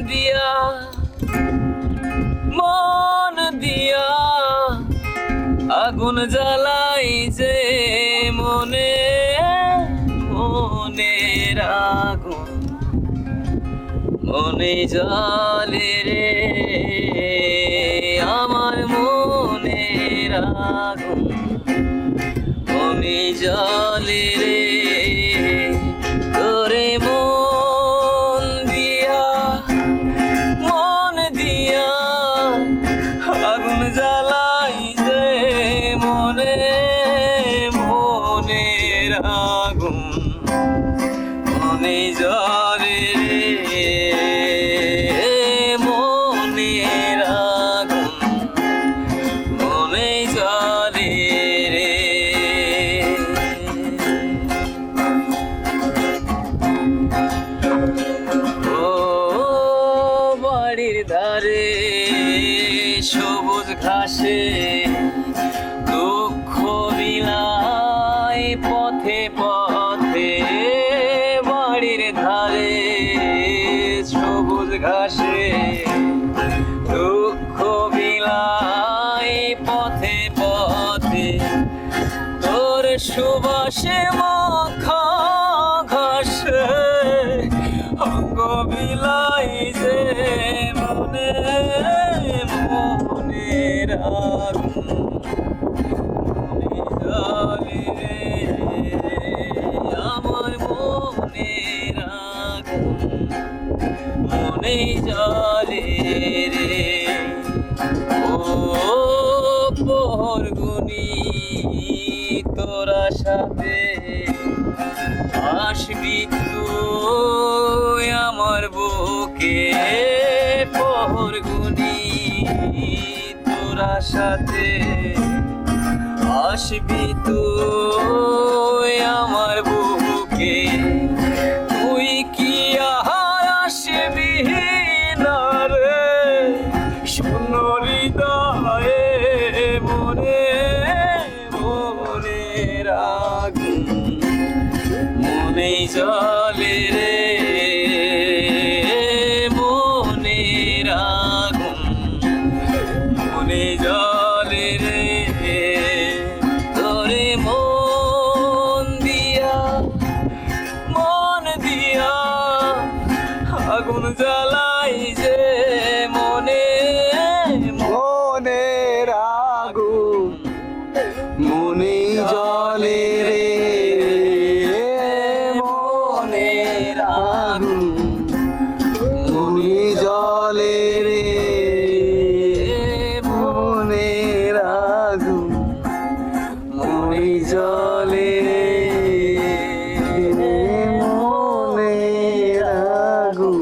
দিয়া, মন দিয়া আগুন জ্বালাই যে মনে মনে আগুন। মনে জলে রে, আমার মনে আগুন। মনে জলে রে মনে জলে রে মনের আগুন মনে রে। বাড়ির ধারে সবুজ ঘাসে পথে বাড়ির ধারে, সবুজ ঘাসে দুঃখ বিলাই পথে পথে। তোর সুবাসে মাখা ঘাসে অঙ্গ বিলাই যে মনে, মনের আগুন। জলে রে। ও পোহর গুনি তোরা সাথে আসবি তুই আমার বুকে। পোহর গুনি তোরা সাথে আসবি তুই আমার বুকে। মনের আগুন মনে জলে রে। মনের আগুন মনে জলে রে। তোরে মন দিয়া মন দিয়া আগুন জ্বালাই রে রে মনে রাগু মনে জলে মনে রাগু